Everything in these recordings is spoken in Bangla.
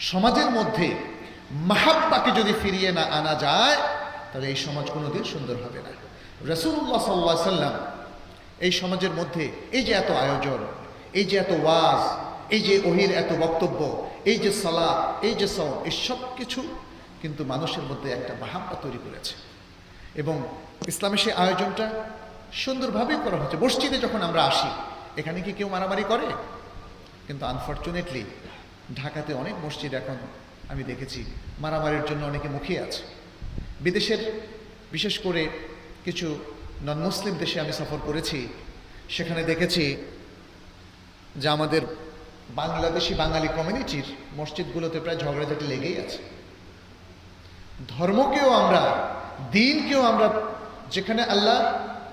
সমাজের মধ্যে মাহাব্বাকে যদি ফিরিয়ে না আনা যায়, তাহলে এই সমাজ কোনোদিন সুন্দর হবে না। রসুল্লাহ সাল্লাহ সাল্লাম এই সমাজের মধ্যে এই যে এত আয়োজন, এই যে এত ওয়াজ, এই যে ওহির এত বক্তব্য, এই যে সালা এই যে সম এই সব কিছু কিন্তু মানুষের মধ্যে একটা মাহাব্বা তৈরি করেছে। এবং ইসলামের সেই আয়োজনটা সুন্দরভাবেই করা হচ্ছে। মসজিদে যখন আমরা আসি, এখানে কি কেউ মারামারি করে? কিন্তু আনফর্চুনেটলি ঢাকাতে অনেক মসজিদ এখন আমি দেখেছি, মারামারির জন্য অনেকে মুখিয়ে আছে। বিদেশের বিশেষ করে কিছু নন মুসলিম দেশে আমি সফর করেছি, সেখানে দেখেছি যে আমাদের বাংলাদেশি বাঙালি কমিউনিটির মসজিদগুলোতে প্রায় ঝগড়াঝাটি লেগেই আছে। ধর্মকেও আমরা, দিনকেও আমরা যেখানে আল্লাহ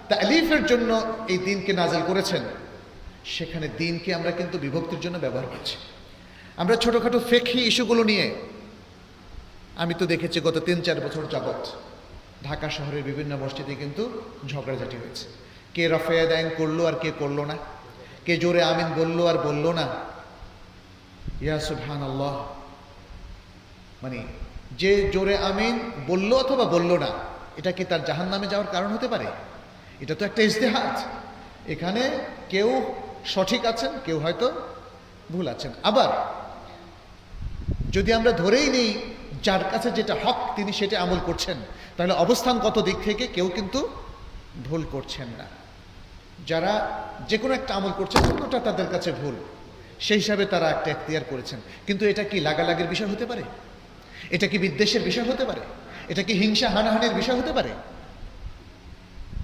তালিফের জন্য এই দিনকে নাজেল করেছেন, সেখানে দিনকে আমরা কিন্তু বিভক্তির জন্য ব্যবহার করছি। আমরা ছোটোখাটো ফেকি ইস্যুগুলো নিয়ে, আমি তো দেখেছি গত তিন, চার বছর যাবৎ ঢাকা শহরের বিভিন্ন মসজিদে কিন্তু ঝগড়াঝাটি হয়েছে। কে রফেয়াদ আইন করল আর কে করল না? কে জোরে আমিন বলল আর বলল না? ইয়া সুবহান আল্লাহ মানে যে জোরে আমিন বলল অথবা বলল না, এটা কি তার জাহান নামে যাওয়ার কারণ হতে পারে? এটা তো একটা ইজতেহাজ এখানে কেউ সঠিক আছেন, কেউ হয়তো ভুল আছেন। আবার যদি আমরা ধরেই নিই যার কাছে যেটা হক তিনি সেটা আমল করছেন, তাহলে অবস্থান কত দিক থেকে কেউ কিন্তু ভুল করছেন না। যারা যে কোনো একটা আমল করছেন কোনোটা তাদের কাছে ভুল। সেই হিসাবে তারা একটা এখতিয়ার করেছেন। কিন্তু এটা কি লাগালাগের বিষয় হতে পারে? এটা কি বিদ্বেষের বিষয় হতে পারে? এটা কি হিংসা, হানাহানির বিষয় হতে পারে?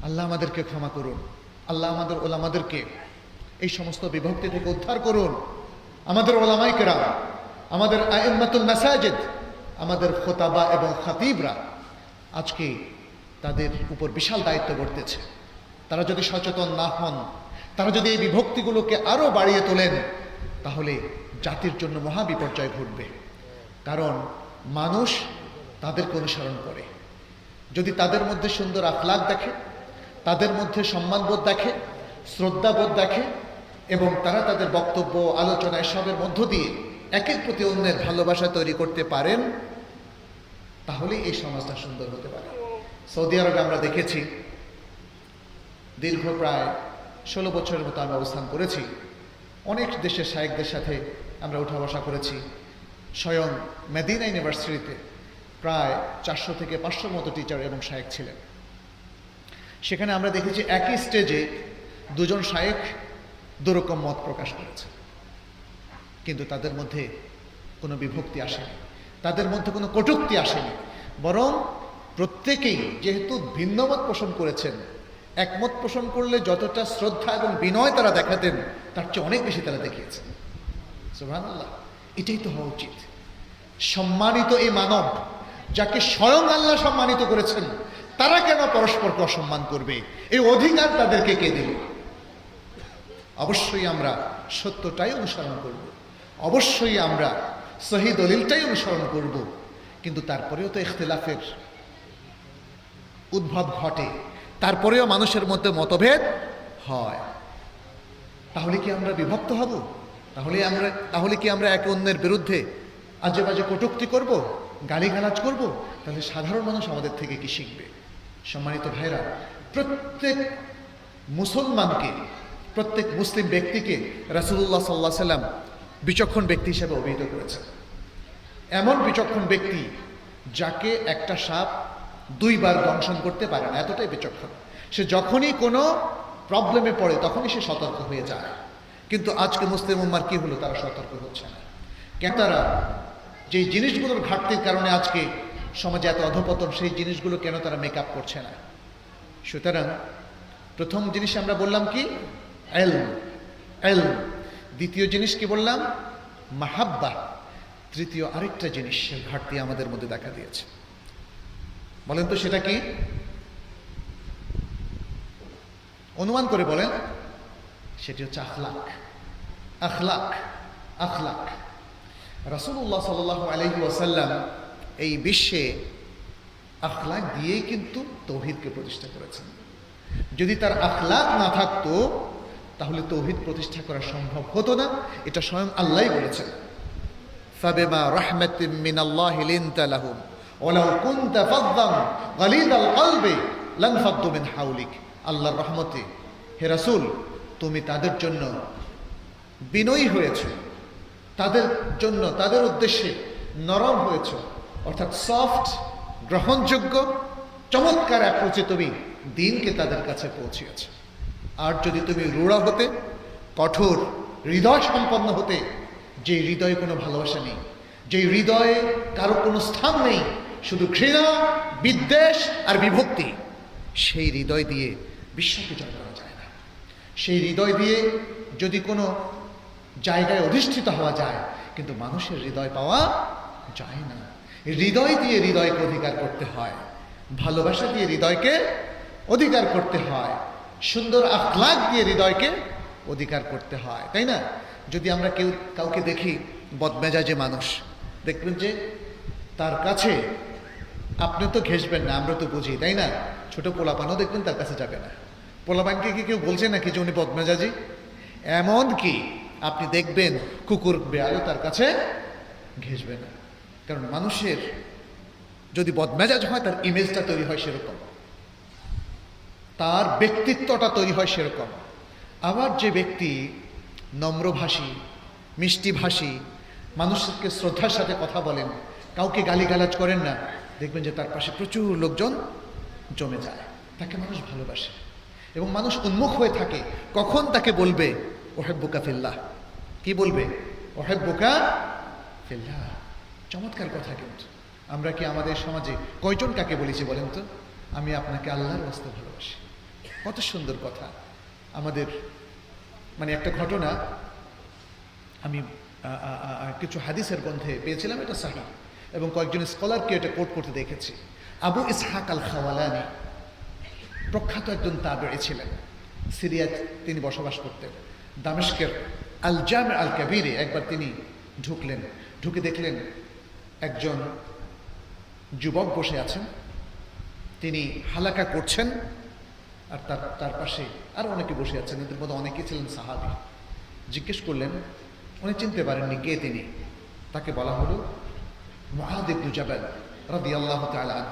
আল্লাহ আমাদেরকে ক্ষমা করুন। আল্লাহ আমাদের ওলামাদেরকে এই সমস্ত বিভক্তি থেকে উদ্ধার করুন। আমাদের ওলামাইকেরা আমাদের আইম্মাতুল মাসাজিদ, আমাদের খোতাবা এবং খাতিবরা আজকে তাদের উপর বিশাল দায়িত্ব বর্তেছে তারা যদি সচেতন না হন, তারা যদি এই বিভক্তিগুলোকে আরও বাড়িয়ে তোলেন, তাহলে জাতির জন্য মহা বিপর্যয় ঘটবে। কারণ মানুষ তাদেরকে অনুসরণ করে। যদি তাদের মধ্যে সুন্দর আখলাক দেখে, তাদের মধ্যে সম্মানবোধ দেখে, শ্রদ্ধাবোধ দেখে এবং তারা তাদের বক্তব্য, আলোচনা, এসবের মধ্য দিয়ে একের প্রতি অন্যের ভালোবাসা তৈরি করতে পারেন তাহলেই এই সমাজটা সুন্দর হতে পারে। সৌদি আরবে আমরা দেখেছি, দীর্ঘ প্রায় ষোলো বছরের মতো আমরা অবস্থান করেছি। অনেক দেশের শায়েকদের সাথে আমরা উঠা বসা করেছি। স্বয়ং মেদিনা ইউনিভার্সিটিতে প্রায় চারশো থেকে পাঁচশোর মতো টিচার এবং শায়েক ছিলেন। সেখানে আমরা দেখেছি একই স্টেজে দুজন শায়েক দুরকম মত প্রকাশ করেছে। কিন্তু তাদের মধ্যে কোনো বিভক্তি আসেনি। তাদের মধ্যে কোনো কটুক্তি আসেনি। বরং প্রত্যেকেই যেহেতু ভিন্নমত পোষণ করেছেন, একমত পোষণ করলে যতটা শ্রদ্ধা এবং বিনয় তারা দেখাতেন, তার চেয়ে অনেক বেশি তারা দেখিয়েছেন সুহান এটাই তো হওয়া উচিত। সম্মানিত এই মানব যাকে স্বয়ং আল্লাহ সম্মানিত করেছেন, তারা কেন পরস্পরকে অসম্মান করবে? এই অধিকার তাদেরকে কে দিল? অবশ্যই আমরা সত্যটাই অনুসরণ করব। অবশ্যই আমরা সহি দলিলটাই অনুসরণ করব, কিন্তু তারপরেও তো ইখতিলাফের উদ্ভব ঘটে, তারপরেও মানুষের মধ্যে মতভেদ হয়। তাহলে কি আমরা বিভক্ত হব? তাহলে আমরা, তাহলে কি আমরা একে অন্যের বিরুদ্ধে আজে বাজে কটুক্তি করব, গালিগালাজ করব? তাহলে সাধারণ মানুষ আমাদের থেকে কি শিখবে? সম্মানিত ভাইরা প্রত্যেক মুসলমানকে, প্রত্যেক মুসলিম ব্যক্তিকে রাসুল্লাহ সাল্লাহ সাল্লাম বিচক্ষণ ব্যক্তি হিসেবে অভিহিত করেছে। এমন বিচক্ষণ ব্যক্তি যাকে একটা সাপ দুইবার দংশন করতে পারে না, এতটাই বিচক্ষণ। সে যখনই কোনো প্রবলেমে পড়ে, তখনই সে সতর্ক হয়ে যায়। কিন্তু আজকে মুসলিম উম্মার কি হলো? তারা সতর্ক হচ্ছে না। কেন তারা? যে জিনিসগুলোর ঘাটতির কারণে আজকে সমাজে এত অধপতন, সেই জিনিসগুলো কেন তারা মেকআপ করছে না? সুতরাং প্রথম জিনিস আমরা বললাম কি? এল এল দ্বিতীয় জিনিস কি বললাম? মাহাব্বা। তৃতীয় আরেকটা জিনিসের ঘাটতি আমাদের মধ্যে দেখা দিয়েছে। বলেন তো সেটা কি? অনুমান করে বলেন। সেটি হচ্ছে আখলাক। আখলাক আখলাক। রাসুল্লাহ সাল আলহি ওয়াসাল্লাম এই বিশ্বে আখলাক দিয়েই কিন্তু তৌহিদকে প্রতিষ্ঠা করেছেন। যদি তার আখলাক না থাকতো তাহলে তৌহিদ প্রতিষ্ঠা করা সম্ভব হতো না। এটা স্বয়ং আল্লাহ বলেছেন। ফাবেমা রাহমাতিম মিন আল্লাহ লিনতালাহুম ওয়ালাউ কুনতা ফাদদান গালিদাল কলবি লানফাদ্দু মিন হাউলিক আল্লাহর রহমতে, হে রাসূল, তুমি তাদের জন্য বিনয়ী হয়েছো। তাদের জন্য, তাদের উদ্দেশ্যে নরম হয়েছো। অর্থাৎ সফট, গ্রহণযোগ্য, চমৎকার অ্যাপ্রোচে তুমি দিনকে তাদের কাছে পৌঁছিয়েছো। আর যদি তুমি রূঢ় হতে, কঠোর হৃদয় সম্পন্ন হতে, যে হৃদয়ে কোনো ভালোবাসা নেই, যে হৃদয়ে কারও কোনো স্থান নেই, শুধু ঘৃণা, বিদ্বেষ আর বিভক্তি, সেই হৃদয় দিয়ে বিশ্বকে জয় করা যায় না। সেই হৃদয় দিয়ে যদি কোনো জায়গায় অধিষ্ঠিত হওয়া যায়, কিন্তু মানুষের হৃদয় পাওয়া যায় না। হৃদয় দিয়ে হৃদয়কে অধিকার করতে হয়, ভালোবাসা দিয়ে হৃদয়কে অধিকার করতে হয় সুন্দর আখলাক দিয়ে হৃদয়কে অধিকার করতে হয়, তাই না? যদি আমরা কেউ কাউকে দেখি বদমেজাজে মানুষ, দেখবেন যে তার কাছে আপনি তো ঘেসবেন না, আমরা তো বুঝি, তাই না? ছোট পোলাপানও দেখবেন তার কাছে যাবে না। পোলাপানকে কি কেউ বলছে নাকি যে উনি বদমেজাজি? এমন কি আপনি দেখবেন কুকুর বেড়ালও তার কাছে ঘেসবে না। কারণ মানুষের যদি বদমেজাজ হয়, তার ইমেজটা তৈরি হয় সেরকম। তার ব্যক্তিত্বটা তৈরি হয় সেরকম। আবার যে ব্যক্তি নম্রভাষী, মিষ্টিভাষী, মানুষকে শ্রদ্ধার সাথে কথা বলেন, কাউকে গালিগালাজ করেন না, দেখবেন যে তার পাশে প্রচুর লোকজন জমে যায়। তাকে মানুষ ভালোবাসে। এবং মানুষ উন্মুখ হয়ে থাকে, কখন তাকে বলবে ওহেব্বুকা ফিল্লাহ কি বলবে? ওহেব্বুকা ফিল্লাহ চমৎকার কথা কিন্তু। আমরা কি আমাদের সমাজে কয়জন কাকে বলেছি বলেন তো? আমি আপনাকে আল্লাহর বাস্তে ভালোবাসি। কত সুন্দর কথা। আমাদের মানে একটা ঘটনা, আমি কিছু হাদিসের গ্রন্থে পেয়েছিলাম, এটা সাহি, এবং কয়েকজন স্কলারকে এটা কোট করতে দেখেছি। আবু ইসহাক আল খাওয়ালানি প্রখ্যাত একজন তাবেড়ে ছিলেন। সিরিয়া তিনি বসবাস করতেন। দামেস্কের আল জাম আল কাবিরে একবার তিনি ঢুকলেন। ঢুকে দেখলেন একজন যুবক বসে আছেন। তিনি হালাকা করছেন, আর তার তার পাশে আরও অনেকে বসে আছেন, এদের মধ্যে অনেকে ছিলেন সাহাবি। জিজ্ঞেস করলেন, উনি চিনতে পারেননি কে তিনি? তাকে বলা হলো মহাদ ইবনু জাবাল রাদি আল্লাহ তালান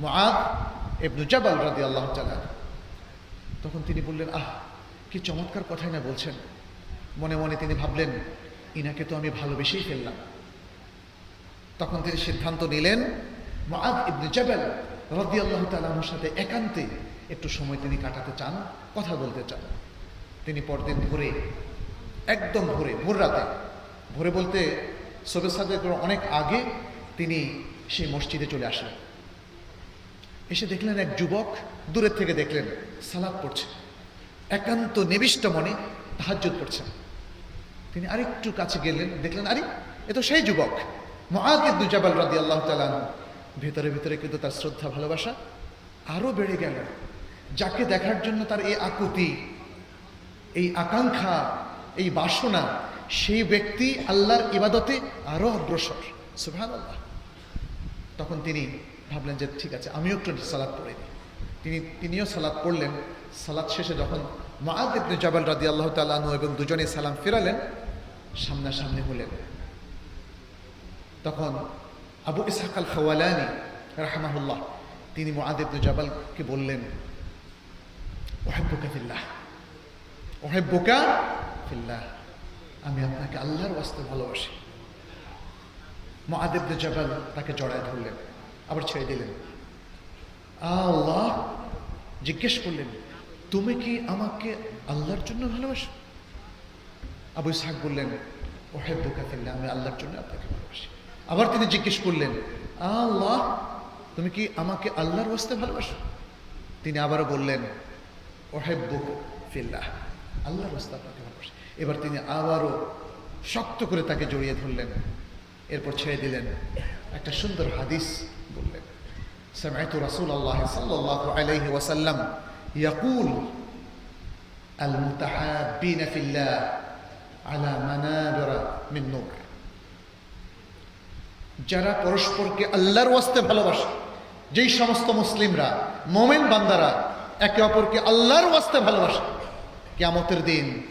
মহাদ ইবনু জাবাল রাদি আল্লাহ তালান তখন তিনি বললেন, আহ, কি চমৎকার কথাই না বলছেন। মনে মনে তিনি ভাবলেন, ইনাকে তো আমি ভালোবেসেই ফেললাম। তখন তিনি সিদ্ধান্ত নিলেন মহাদ ইবনু জাবাল রাদি আল্লাহ তালানোর সাথে একান্তে একটু সময় তিনি কাটাতে চান, কথা বলতে চান। তিনি পরদিন ভোরে, একদম ভোরে, ভোর রাতে, ভোরে বলতে সবে সাদের অনেক আগে তিনি সেই মসজিদে চলে আসলেন। এসে দেখলেন এক যুবক দূরের থেকে দেখলেন সালাদ পড়ছে। একান্ত নিবিষ্ট মনে তাহাজ্জুদ পড়ছেন তিনি আরেকটু কাছে গেলেন, দেখলেন, আরে, এ তো সেই যুবক মহাদিদু জাবাল রাদি আল্লাহ তালান ভেতরে, ভিতরে কিন্তু তার শ্রদ্ধা, ভালোবাসা আরও বেড়ে গেল। যাকে দেখার জন্য তার এই আকুতি, এই আকাঙ্ক্ষা, এই বাসনা, সেই ব্যক্তি আল্লাহর ইবাদতে আরও অগ্রসর। সুভান আল্লাহ তখন তিনি ভাবলেন যে ঠিক আছে, আমিও একটু সালাদ পড়ে নিই। তিনি, তিনিও সালাদ পড়লেন। সালাদ শেষে যখন ইবনে জাবাল রাদি আল্লাহ তালু এবং দুজনেই সালাম ফেরালেন, সামনাসামনি হলেন। তখন আবু ইসাক আল খাওয়ালানি রাহমাহুল্লাহ, তিনি মুআদ জাবালকে বললেন ওহেব্বুকা ফিল্লাহ ওহেব্বুকা ফিল্লাহ, আমি আপনাকে আল্লাহর ওয়াস্তে ভালোবাসি। মুআদ ইবনে জাবাল তাকে জড়ায় ধরলেন, আবার ছেড়ে দিলেন। আল্লাহ জিজ্ঞেস করলেন, তুমি কি আমাকে আল্লাহর জন্য ভালোবাসো? আবু ইসহাক বললেন ওহেব্বুকা ফিল্লাহ, আমি আল্লাহর জন্য আপনাকে আবার তিনি জিজ্ঞেস করলেন আল্লাহ তুমি কি আমাকে আল্লাহর ওয়াস্তে ভালোবাসো তিনি আবারও বললেন ওহেব্বুক ফিল্লাহ আল্লাহর ওয়াস্তে আপনাকে ভালোবাসি এবার তিনি আবারও শক্ত করে তাকে জড়িয়ে ধরলেন এরপর ছেড়ে দিলেন একটা সুন্দর হাদিস বললেন سمعت رسول الله صلى الله عليه وسلم يقول المتحابين في الله على منابر من نور যারা পরস্পরকে আল্লাহর ওয়াস্তে ভালোবাসে, যেই সমস্ত মুসলিমরা, মোমেন বান্দারা একে অপরকে আল্লাহর ওয়াস্তে ভালোবাসে, কেয়ামতের দিন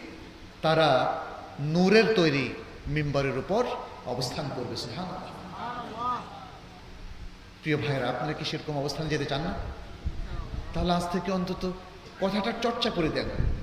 তারা নূরের তৈরি মিম্বরের উপর অবস্থান করবে, সুবহানাল্লাহ। প্রিয় ভাইয়েরা, আপনারা কি সেরকম অবস্থানে যেতে চান না? তাহলে আজ থেকে অন্তত কথাটা চর্চা করে দেন।